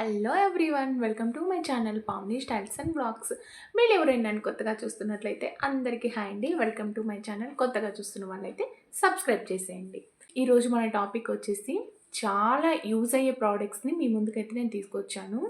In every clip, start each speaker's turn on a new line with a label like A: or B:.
A: Hello everyone welcome to my channel Pavani styles and blogs మీరు ఎవరైనా నన్ను కొత్తగా చూస్తున్నట్లయితే అందరికీ హాయ్ అండి. వెల్కమ్ టు మై ఛానల్ కొత్తగా చూస్తున్న వాళ్ళైతే సబ్స్క్రైబ్ చేసేయండి. ఈరోజు మన టాపిక్ వచ్చేసి చాలా యూజ్ అయ్యే ప్రోడక్ట్స్ని మీ ముందుకైతే నేను తీసుకొచ్చాను.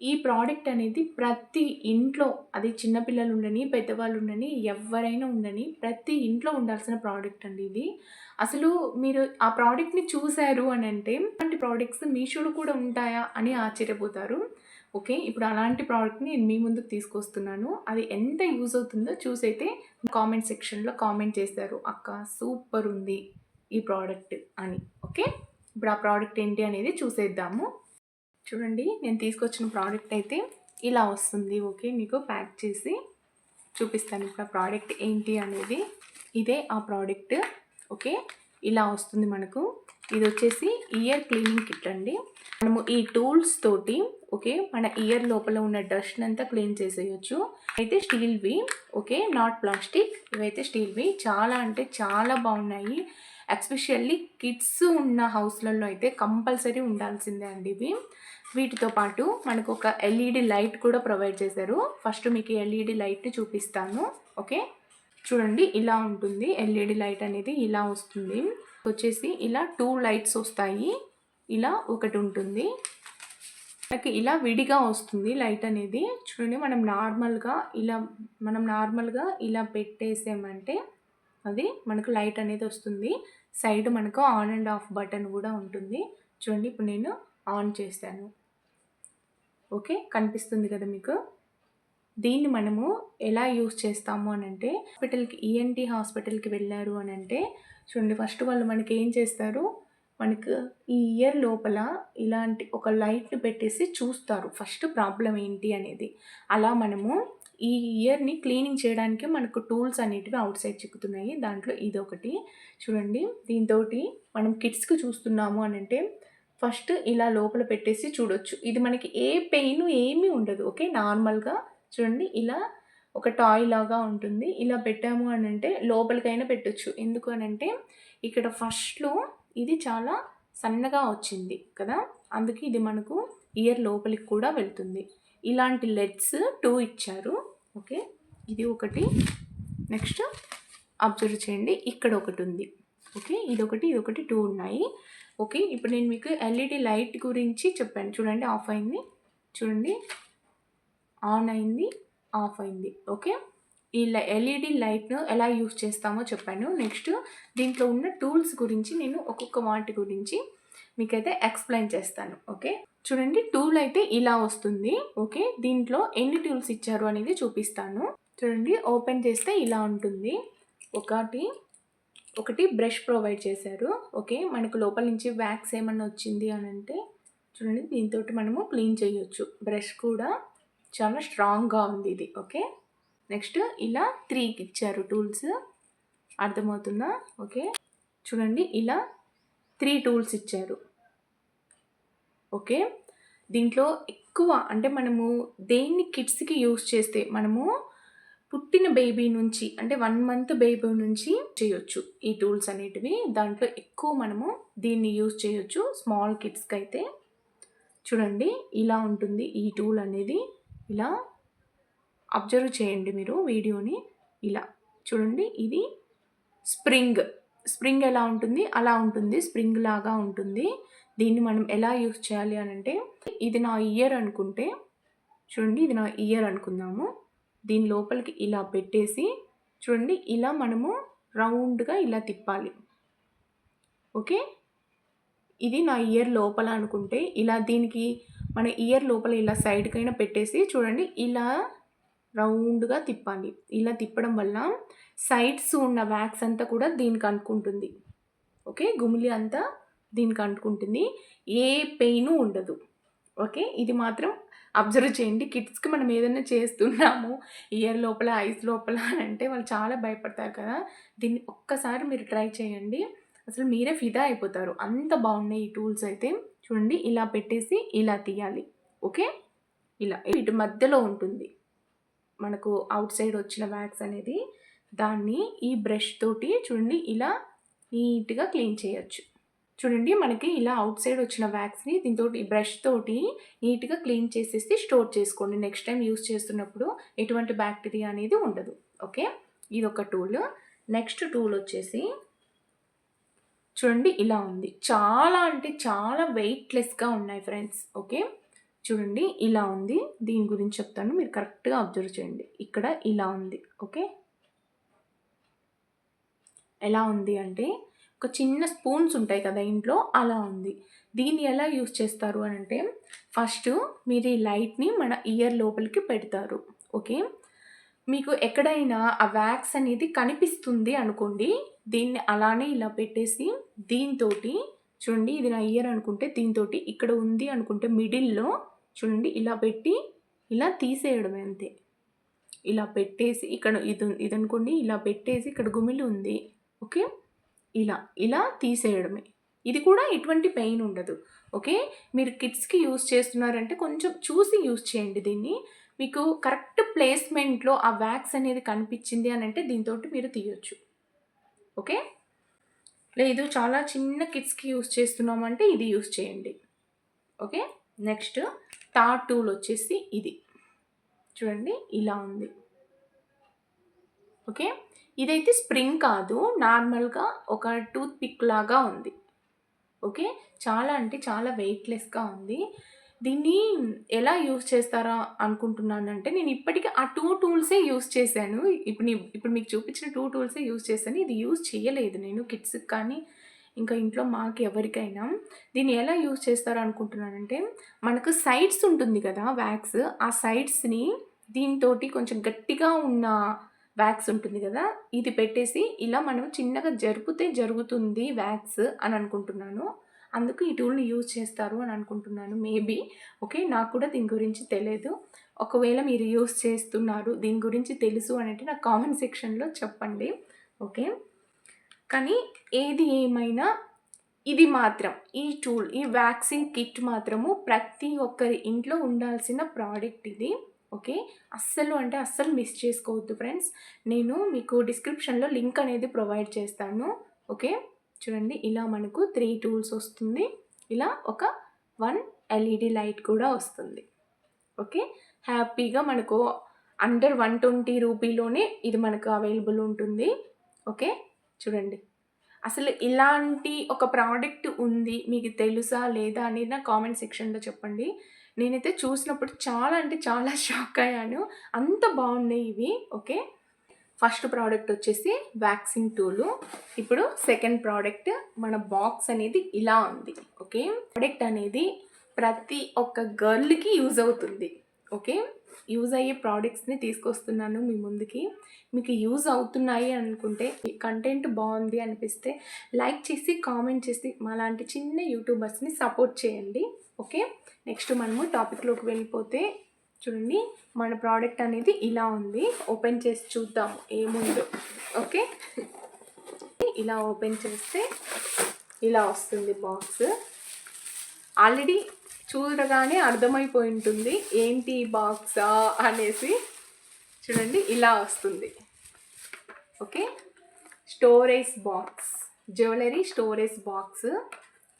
A: ఈ ప్రోడక్ట్ అనేది ప్రతి ఇంట్లో అది చిన్నపిల్లలు ఉండని పెద్దవాళ్ళు ఉండని ఎవరైనా ఉండని ప్రతి ఇంట్లో ఉండాల్సిన ప్రోడక్ట్ అండి ఇది. అసలు మీరు ఆ ప్రోడక్ట్ని చూశారు అని అంటే అలాంటి ప్రోడక్ట్స్ మీషోలో కూడా ఉంటాయా అని ఆశ్చర్యపోతారు. ఓకే ఇప్పుడు అలాంటి ప్రోడక్ట్ని నేను మీ ముందుకు తీసుకొస్తున్నాను. అది ఎంత యూజ్ అవుతుందో చూసైతే కామెంట్ సెక్షన్లో కామెంట్ చేశారు అక్క సూపర్ ఉంది ఈ ప్రోడక్ట్ అని. ఓకే ఇప్పుడు ఆ ప్రోడక్ట్ ఏంటి అనేది చూసేద్దాము. చూడండి నేను తీసుకొచ్చిన ప్రోడక్ట్ అయితే ఇలా వస్తుంది. ఓకే మీకు ప్యాక్ చేసి చూపిస్తాను ఇప్పుడు ఆ ప్రోడక్ట్ ఏంటి అనేది. ఇదే ఆ ప్రోడక్ట్ ఓకే ఇలా వస్తుంది మనకు. ఇది వచ్చేసి ఇయర్ క్లీనింగ్ కిట్ అండి. మనము ఈ టూల్స్ తోటి ఓకే మన ఇయర్ లోపల ఉన్న డస్ట్ అంతా క్లీన్ చేసేయచ్చు. అయితే స్టీల్వి ఓకే నాట్ ప్లాస్టిక్ ఇవైతే స్టీల్వి చాలా అంటే చాలా బాగున్నాయి. ఎస్పెషల్లీ కిడ్స్ ఉన్న హౌస్లలో అయితే కంపల్సరీ ఉండాల్సిందే అండి ఇవి. వీటితో పాటు మనకు ఒక ఎల్ఈడి లైట్ కూడా ప్రొవైడ్ చేశారు. ఫస్ట్ మీకు ఎల్ఈడి లైట్ చూపిస్తాను. ఓకే? చూడండి ఇలా ఉంటుంది. ఎల్ఈడి లైట్ అనేది ఇలా వస్తుంది. వచ్చేసి ఇలా టూ లైట్స్ వస్తాయి. ఇలా ఒకటి ఉంటుంది. మనకి ఇలా విడిగా వస్తుంది లైట్ అనేది. చూడండి మనం నార్మల్గా ఇలా మనం నార్మల్గా ఇలా పెట్టేసామంటే అది మనకు లైట్ అనేది వస్తుంది. సైడ్ మనకు ఆన్ అండ్ ఆఫ్ బటన్ కూడా ఉంటుంది. చూడండి ఇప్పుడు నేను ఆన్ చేస్తాను. ఓకే కనిపిస్తుంది కదా మీకు? దీన్ని మనము ఎలా యూస్ చేస్తాము అని అంటే హాస్పిటల్కి ఈఎన్టీ హాస్పిటల్కి వెళ్ళారు అని అంటే చూడండి ఫస్ట్ వాళ్ళు మనకి ఏం చేస్తారు? మనకు ఈ ఇయర్ లోపల ఇలాంటి ఒక లైట్ని పెట్టేసి చూస్తారు. ఫస్ట్ ప్రాబ్లం ఏంటి అనేది. అలా మనము ఈ ఇయర్ని క్లీనింగ్ చేయడానికి మనకు టూల్స్ అనేటివి అవుట్ సైడ్ చిక్కుతున్నాయి. దాంట్లో ఇది ఒకటి చూడండి. దీంతో మనం కిడ్స్కి చూస్తున్నాము అని అంటే ఫస్ట్ ఇలా లోపల పెట్టేసి చూడొచ్చు. ఇది మనకి ఏ పెయిన్ ఏమీ ఉండదు. ఓకే? నార్మల్గా చూడండి. ఇలా ఒక టాయ్ లాగా ఉంటుంది. ఇలా పెట్టాము అని అంటే లోపలికైనా పెట్టచ్చు. ఎందుకు అని అంటే ఇక్కడ ఫస్ట్లో ఇది చాలా సన్నగా వచ్చింది కదా? అందుకే ఇది మనకు ఇయర్ లోపలికి కూడా వెళ్తుంది. ఇలాంటి లెడ్స్ టూ ఇచ్చారు. ఓకే? ఇది ఒకటి. నెక్స్ట్ అబ్జర్వ్ చేయండి. ఇక్కడ ఒకటి ఉంది. ఓకే? ఇదొకటి ఇదొకటి టూ ఉన్నాయి. ఓకే? ఇప్పుడు నేను మీకు ఎల్ఈడి లైట్ గురించి చెప్పాను. చూడండి ఆఫ్ అయింది. చూడండి. ఆన్ అయింది ఆఫ్ అయింది. ఓకే? ఈ ఎల్ఈడి లైట్ను ఎలా యూస్ చేస్తామో చెప్పాను. నెక్స్ట్ దీంట్లో ఉన్న టూల్స్ గురించి నేను ఒక్కొక్క వాటి గురించి మీకైతే ఎక్స్ప్లెయిన్ చేస్తాను. ఓకే? చూడండి టూల్ అయితే ఇలా వస్తుంది. ఓకే దీంట్లో ఎన్ని టూల్స్ ఇచ్చారు అనేది చూపిస్తాను. చూడండి ఓపెన్ చేస్తే ఇలా ఉంటుంది. ఒకటి ఒకటి బ్రష్ ప్రొవైడ్ చేశారు. ఓకే మనకు లోపల నుంచి వ్యాక్స్ ఏమన్నా వచ్చింది అని అంటే చూడండి దీంతో మనము క్లీన్ చేయొచ్చు. బ్రష్ కూడా చాలా స్ట్రాంగ్గా ఉంది ఇది. ఓకే నెక్స్ట్ ఇలా త్రీకి ఇచ్చారు టూల్స్ అర్థమవుతుందా? ఓకే చూడండి ఇలా త్రీ టూల్స్ ఇచ్చారు. ఓకే? దీంట్లో ఎక్కువ అంటే మనము దేన్ని కిడ్స్కి యూస్ చేస్తే మనము పుట్టిన బేబీ నుంచి అంటే వన్ మంత్ బేబీ నుంచి చేయొచ్చు. ఈ టూల్స్ అనేటివి దాంట్లో ఎక్కువ మనము దీన్ని యూజ్ చేయొచ్చు. స్మాల్ కిడ్స్కి అయితే చూడండి ఇలా ఉంటుంది ఈ టూల్ అనేది. ఇలా అబ్జర్వ్ చేయండి మీరు వీడియోని. ఇలా చూడండి ఇది స్ప్రింగ్. స్ప్రింగ్ ఎలా ఉంటుంది? అలా ఉంటుంది. స్ప్రింగ్ లాగా ఉంటుంది. దీన్ని మనం ఎలా యూస్ చేయాలి అని అంటే ఇది నా ఇయర్ అనుకుంటే చూడండి ఇది నా ఇయర్ అనుకుందాము. దీని లోపలికి ఇలా పెట్టేసి చూడండి ఇలా మనము రౌండ్గా ఇలా తిప్పాలి. ఓకే? ఇది నా ఇయర్ లోపల అనుకుంటే ఇలా దీనికి మన ఇయర్ లోపల ఇలా సైడ్కైనా పెట్టేసి చూడండి ఇలా రౌండ్గా తిప్పాలి. ఇలా తిప్పడం వల్ల సైడ్స్ ఉన్న వ్యాక్స్ అంతా కూడా దీనికి అనుకుంటుంది. ఓకే? గుమిలి అంతా దీనికి అంటుకుంటుంది. ఏ పెయిన్ ఉండదు. ఓకే? ఇది మాత్రం అబ్జర్వ్ చేయండి. కిడ్స్కి మనం ఏదైనా చేస్తున్నాము ఇయర్ లోపల ఐస్ లోపల అని అంటే వాళ్ళు చాలా భయపడతారు కదా. దీన్ని ఒక్కసారి మీరు ట్రై చేయండి. అసలు మీరే ఫిదా అయిపోతారు. అంత బాగున్నాయి ఈ టూల్స్ అయితే. చూడండి ఇలా పెట్టేసి ఇలా తీయాలి. ఓకే? ఇలా. వీటి మధ్యలో ఉంటుంది. మనకు అవుట్ సైడ్ వచ్చిన వ్యాక్స్ అనేది. దాన్ని ఈ బ్రష్ తోటి చూడండి ఇలా నీట్గా క్లీన్ చేయొచ్చు. చూడండి మనకి ఇలా అవుట్ సైడ్ వచ్చిన వ్యాక్స్ని దీంతో బ్రష్ తోటి నీట్గా క్లీన్ చేసేసి స్టోర్ చేసుకోండి. నెక్స్ట్ టైం యూస్ చేస్తున్నప్పుడు ఎటువంటి బ్యాక్టీరియా అనేది ఉండదు. ఓకే? ఇది ఒక టూల్. నెక్స్ట్ టూల్ వచ్చేసి చూడండి ఇలా ఉంది. చాలా అంటే చాలా వెయిట్లెస్గా ఉన్నాయి ఫ్రెండ్స్. ఓకే? చూడండి ఇలా ఉంది. దీని గురించి చెప్తాను. మీరు కరెక్ట్గా అబ్జర్వ్ చేయండి. ఇక్కడ ఇలా ఉంది. ఓకే? ఎలా ఉంది అంటే ఒక చిన్న స్పూన్స్ ఉంటాయి కదా ఇంట్లో అలా ఉంది. దీన్ని ఎలా యూస్ చేస్తారు అని అంటే ఫస్ట్ మీరు ఈ లైట్ని మన ఇయర్ లోపలికి పెడతారు. ఓకే? మీకు ఎక్కడైనా ఆ వ్యాక్స్ అనేది కనిపిస్తుంది అనుకోండి దీన్ని అలానే ఇలా పెట్టేసి దీంతో చూడండి ఇది నా ఇయర్ అనుకుంటే దీంతో ఇక్కడ ఉంది అనుకుంటే మిడిల్లో చూడండి ఇలా పెట్టి ఇలా తీసేయడమే అంతే. ఇలా పెట్టేసి ఇక్కడ ఇది ఇది అనుకోండి ఇలా పెట్టేసి ఇక్కడ గుమిలి ఉంది. ఓకే? ఇలా ఇలా తీసేయడమే. ఇది కూడా ఎటువంటి పెయిన్ ఉండదు. ఓకే? మీరు కిడ్స్కి యూస్ చేస్తున్నారంటే కొంచెం చూసి యూస్ చేయండి దీన్ని. మీకు కరెక్ట్ ప్లేస్మెంట్లో ఆ వ్యాక్స్ అనేది కనిపించింది అని అంటే దీంతో మీరు తీయొచ్చు. ఓకే? లేదు చాలా చిన్న కిడ్స్కి యూస్ చేస్తున్నామంటే ఇది యూస్ చేయండి. ఓకే? నెక్స్ట్ థర్డ్ టూల్ వచ్చేసి ఇది. చూడండి ఇలా ఉంది. ఓకే? ఇదైతే స్ప్రింగ్ కాదు నార్మల్గా ఒక టూత్ పిక్ లాగా ఉంది. ఓకే? చాలా అంటే చాలా వెయిట్లెస్గా ఉంది. దీన్ని ఎలా యూస్ చేస్తారా అనుకుంటున్నానంటే నేను ఇప్పటికీ ఆ టూ టూల్సే యూజ్ చేశాను. ఇప్పుడు నీ- ఇప్పుడు మీకు చూపించిన టూ టూల్సే యూజ్ చేశాను. ఇది యూజ్ చేయలేదు నేను కిడ్స్కి కానీ ఇంకా ఇంట్లో మాకు ఎవరికైనా. దీన్ని ఎలా యూజ్ చేస్తారు అనుకుంటున్నానంటే మనకు సైడ్స్ ఉంటుంది కదా వ్యాక్స్ ఆ సైడ్స్ని దీంతో కొంచెం గట్టిగా ఉన్న వ్యాక్స్ ఉంటుంది కదా ఇది పెట్టేసి ఇలా మనం చిన్నగా జరుపుతే జరుగుతుంది వ్యాక్స్ అని అనుకుంటున్నాను. అందుకు ఈ టూల్ని యూజ్ చేస్తారు అని అనుకుంటున్నాను. మేబీ ఓకే నాకు కూడా దీని గురించి తెలియదు ఒకవేళ మీరు యూజ్ చేస్తున్నారు దీని గురించి తెలుసు అని అంటే నాకు కామెంట్ సెక్షన్లో చెప్పండి. ఓకే? కానీ ఏది ఏమైనా ఇది మాత్రం ఈ టూల్ ఈ వ్యాక్సిన్ కిట్ మాత్రము ప్రతి ఒక్కరి ఇంట్లో ఉండాల్సిన ప్రోడక్ట్ ఇది. ఓకే? అస్సలు అంటే అస్సలు మిస్ చేసుకోవద్దు ఫ్రెండ్స్. నేను మీకు డిస్క్రిప్షన్లో లింక్ అనేది ప్రొవైడ్ చేస్తాను. ఓకే? చూడండి ఇలా మనకు త్రీ టూల్స్ వస్తుంది. ఇలా ఒక వన్ ఎల్ఈడి లైట్ కూడా వస్తుంది. ఓకే? హ్యాపీగా మనకు అండర్ వన్ ట్వంటీ రూపీలోనే ఇది మనకు అవైలబుల్ ఉంటుంది. ఓకే? చూడండి. అసలు ఇలాంటి ఒక ప్రోడక్ట్ ఉంది మీకు తెలుసా లేదా అనేది నా కామెంట్ సెక్షన్లో చెప్పండి. నేనైతే చూసినప్పుడు చాలా అంటే చాలా షాక్ అయ్యాను. అంత బాగున్నాయి ఇవి ఓకే? ఫస్ట్ ప్రోడక్ట్ వచ్చేసి వ్యాక్సింగ్ టూలు ఇప్పుడు సెకండ్ ప్రోడక్ట్ మన బాక్స్ అనేది ఇలా ఉంది ఓకే? ప్రోడక్ట్ అనేది ప్రతి ఒక్క గర్ల్కి యూజ్ అవుతుంది ఓకే? యూజ్ అయ్యే ప్రోడక్ట్స్ని తీసుకొస్తున్నాను మీ ముందుకి. మీకు యూజ్ అవుతున్నాయి అనుకుంటే కంటెంట్ బాగుంది అనిపిస్తే లైక్ చేసి కామెంట్ చేసి మాలాంటి చిన్న యూట్యూబర్స్ని సపోర్ట్ చేయండి. ఓకే నెక్స్ట్ మనము టాపిక్లోకి వెళ్ళిపోతే చూడండి మన ప్రోడక్ట్ అనేది ఇలా ఉంది. ఓపెన్ చేసి చూద్దాము ఏముందో. ఓకే ఇలా ఓపెన్ చేస్తే ఇలా వస్తుంది బాక్స్ ఆల్రెడీ చూడగానే అర్థమైపోయి ఉంటుంది ఏంటి బాక్సా అనేసి. చూడండి ఇలా వస్తుంది. Okay? Storage box. Jewellery storage box.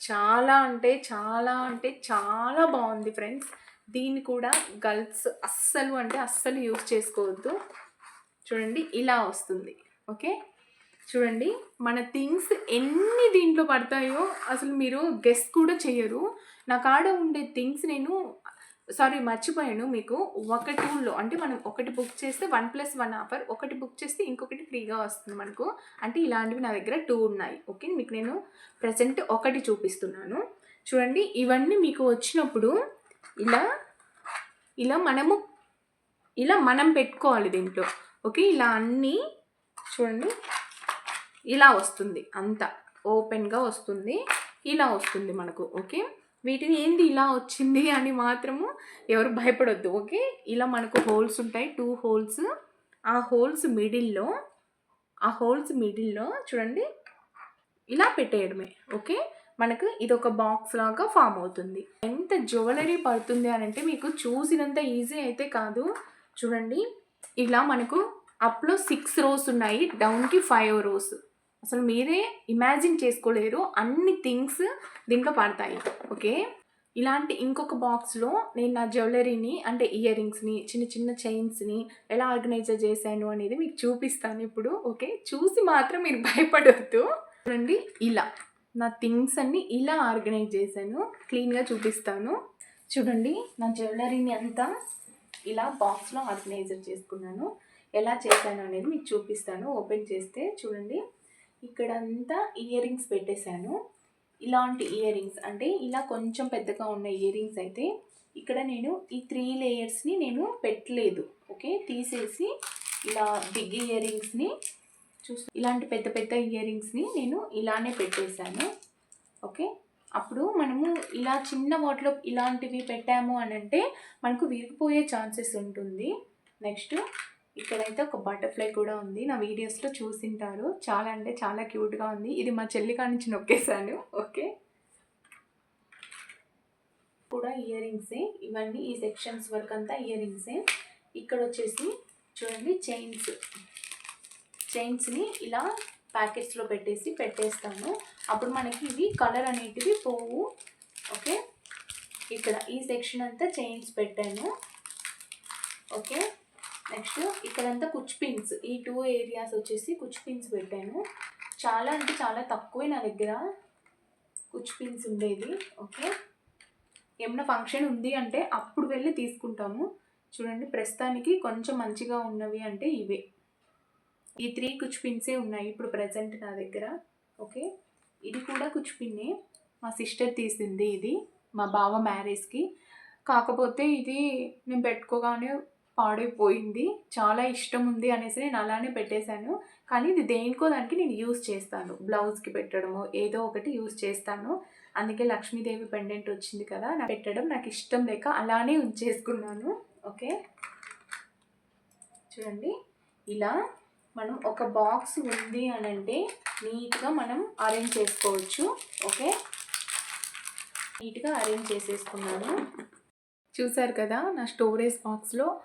A: చాలా అంటే చాలా అంటే చాలా బాగుంది ఫ్రెండ్స్. దీన్ని కూడా గర్ల్స్ అస్సలు అంటే అస్సలు యూజ్ చేసుకోవద్దు. చూడండి ఇలా వస్తుంది. ఓకే? చూడండి మన థింగ్స్ ఎన్ని దీంట్లో పడతాయో అసలు మీరు గెస్ట్ కూడా చేయరు. నా కాడ ఉండే థింగ్స్ నేను సారీ మర్చిపోయాను మీకు. ఒక టూల్లో అంటే మనం ఒకటి బుక్ చేస్తే వన్ ప్లస్ వన్ ఆఫర్ ఒకటి బుక్ చేస్తే ఇంకొకటి ఫ్రీగా వస్తుంది మనకు. అంటే ఇలాంటివి నా దగ్గర టూ ఉన్నాయి. ఓకే? మీకు నేను ప్రజెంట్ ఒకటి చూపిస్తున్నాను. చూడండి ఇవన్నీ మీకు వచ్చినప్పుడు ఇలా ఇలా మనము ఇలా మనం పెట్టుకోవాలి దీంట్లో. ఓకే? ఇలా అన్నీ చూడండి ఇలా వస్తుంది. అంతా. ఓపెన్గా వస్తుంది. ఇలా వస్తుంది మనకు. ఓకే? వీటిని ఏంది ఇలా వచ్చింది అని మాత్రము ఎవరు భయపడొద్దు ఓకే? ఇలా మనకు హోల్స్ ఉంటాయి టూ హోల్స్. ఆ హోల్స్ మిడిల్లో ఆ హోల్స్ మిడిల్లో చూడండి ఇలా పెట్టేయడమే ఓకే? మనకు ఇది ఒక బాక్స్ లాగా ఫామ్ అవుతుంది. ఎంత జ్యువెలరీ పడుతుంది అని అంటే మీకు చూసినంత ఈజీ అయితే కాదు. చూడండి ఇలా మనకు అప్లో సిక్స్ రోస్ ఉన్నాయి డౌన్కి ఫైవ్ రోస్ అసలు మీరే ఇమాజిన్ చేసుకోలేరు. అన్ని థింగ్స్ దీంట్లో పడతాయి. ఓకే? ఇలాంటి ఇంకొక బాక్స్లో నేను నా జ్యువెలరీని అంటే ఇయర్ రింగ్స్ని చిన్న చిన్న చైన్స్ని ఎలా ఆర్గనైజ్ చేశాను అనేది మీకు చూపిస్తాను ఇప్పుడు. ఓకే? చూసి మాత్రం మీరు భయపడవద్దు చూడండి ఇలా. నా థింగ్స్ అన్నీ ఇలా ఆర్గనైజ్ చేశాను. క్లీన్గా చూపిస్తాను. చూడండి నా జ్యువెలరీని అంతా ఇలా బాక్స్లో ఆర్గనైజర్ చేసుకున్నాను. ఎలా చేశాను అనేది మీకు చూపిస్తాను. ఓపెన్ చేస్తే చూడండి. ఇక్కడంతా ఇయర్ రింగ్స్ పెట్టేశాను. ఇలాంటి ఇయర్ రింగ్స్ అంటే ఇలా కొంచెం పెద్దగా ఉన్న ఇయర్ రింగ్స్ అయితే ఇక్కడ నేను ఈ త్రీ లేయర్స్ని నేను పెట్టలేదు. ఓకే? తీసేసి ఇలా బిగ్ ఇయర్ రింగ్స్ని చూసి ఇలాంటి పెద్ద పెద్ద ఇయర్ రింగ్స్ని నేను ఇలానే పెట్టేశాను. ఓకే? అప్పుడు మనము ఇలా చిన్న వాటిలో ఇలాంటివి పెట్టాము అని అంటే మనకు విరిగిపోయే ఛాన్సెస్ ఉంటుంది. నెక్స్ట్ ఇక్కడైతే ఒక బటర్ఫ్లై కూడా ఉంది. నా వీడియోస్లో చూసింటారు. చాలా అంటే చాలా క్యూట్గా ఉంది. ఇది మా చెల్లి కాడి నుంచి నొక్కేసాను ఓకే? కూడా ఇయర్ రింగ్సే ఇవన్నీ ఈ సెక్షన్స్ వరకు అంతా ఇయర్ రింగ్సే ఇక్కడ వచ్చేసి చూడండి చైన్స్ చైన్స్ని ఇలా ప్యాకెట్స్లో పెట్టేసి పెట్టేస్తాను. అప్పుడు మనకి ఇవి కలర్ అనేటివి పోవు. ఓకే? ఇక్కడ ఈ సెక్షన్ అంతా చైన్స్ పెట్టాను. ఓకే? నెక్స్ట్ ఇక్కడంతా కుచ్ పిన్స్ ఈ టూ ఏరియాస్ వచ్చేసి కుచ్ పిన్స్ పెట్టాను. చాలా అంటే చాలా తక్కువే నా దగ్గర కుచ్ పిన్స్ ఉండేది ఓకే? ఏమైనా ఫంక్షన్ ఉంది అంటే అప్పుడు వెళ్ళి తీసుకుంటాము. చూడండి ప్రస్తుతానికి కొంచెం మంచిగా ఉన్నవి అంటే ఇవే. ఈ త్రీ కుచ్ పిన్సే ఉన్నాయి ఇప్పుడు ప్రజెంట్ నా దగ్గర. ఓకే? ఇది కూడా కుచ్ పిన్నే మా సిస్టర్ తీసింది ఇది మా బావ మ్యారేజ్కి కాకపోతే ఇది నేను పెట్టుకోగానే పాడైపోయింది. చాలా ఇష్టం ఉంది అనేసి నేను అలానే పెట్టేశాను. కానీ ఇది దేనికో దానికి నేను యూస్ చేస్తాను. బ్లౌజ్కి పెట్టడము ఏదో ఒకటి యూస్ చేస్తాను. అందుకే లక్ష్మీదేవి పెండెంట్ వచ్చింది కదా నా పెట్టడం నాకు ఇష్టం లేక అలానే ఉంచేసుకున్నాను. ఓకే? చూడండి. ఇలా మనం ఒక బాక్స్ ఉంది అని అంటే నీట్గా మనం అరేంజ్ చేసుకోవచ్చు. ఓకే? నీట్గా అరేంజ్ చేసేసుకున్నాను. చూసారు కదా నా స్టోరేజ్ బాక్స్లో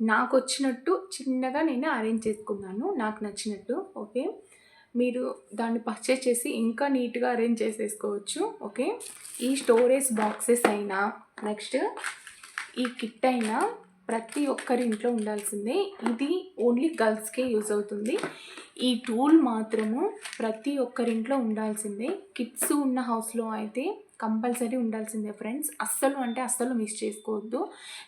A: నాకు వచ్చినట్టు చిన్నగా నేను అరేంజ్ చేసుకున్నాను. నాకు నచ్చినట్టు ఓకే? మీరు దాన్ని పర్చేస్ చేసి ఇంకా నీట్గా అరేంజ్ చేసేసుకోవచ్చు ఓకే? ఈ స్టోరేజ్ బాక్సెస్ అయినా నెక్స్ట్ ఈ కిట్ అయినా ప్రతి ఒక్కరి ఇంట్లో ఉండాల్సిందే. ఇది ఓన్లీ గర్ల్స్కే యూజ్ అవుతుంది. ఈ టూల్ మాత్రము ప్రతి ఒక్కరింట్లో ఉండాల్సిందే. కిడ్స్ ఉన్న హౌస్లో అయితే కంపల్సరీ ఉండాల్సిందే ఫ్రెండ్స్. అస్సలు అంటే అస్సలు మిస్ చేసుకోవద్దు.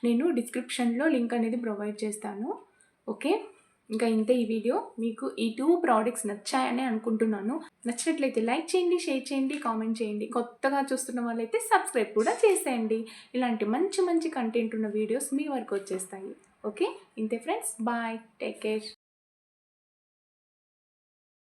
A: నేను డిస్క్రిప్షన్లో లింక్ అనేది ప్రొవైడ్ చేస్తాను. ఓకే? ఇంకా ఇంతే ఈ వీడియో. మీకు ఈ టూ ప్రోడక్ట్స్ నచ్చాయని అనుకుంటున్నాను. నచ్చినట్లయితే లైక్ చేయండి షేర్ చేయండి కామెంట్ చేయండి. కొత్తగా చూస్తున్న వాళ్ళైతే సబ్స్క్రైబ్ కూడా చేసేయండి. ఇలాంటి మంచి మంచి కంటెంట్ ఉన్న వీడియోస్ మీ వరకు వచ్చేస్తాయి. ఓకే? ఇంతే ఫ్రెండ్స్. బాయ్. Take care.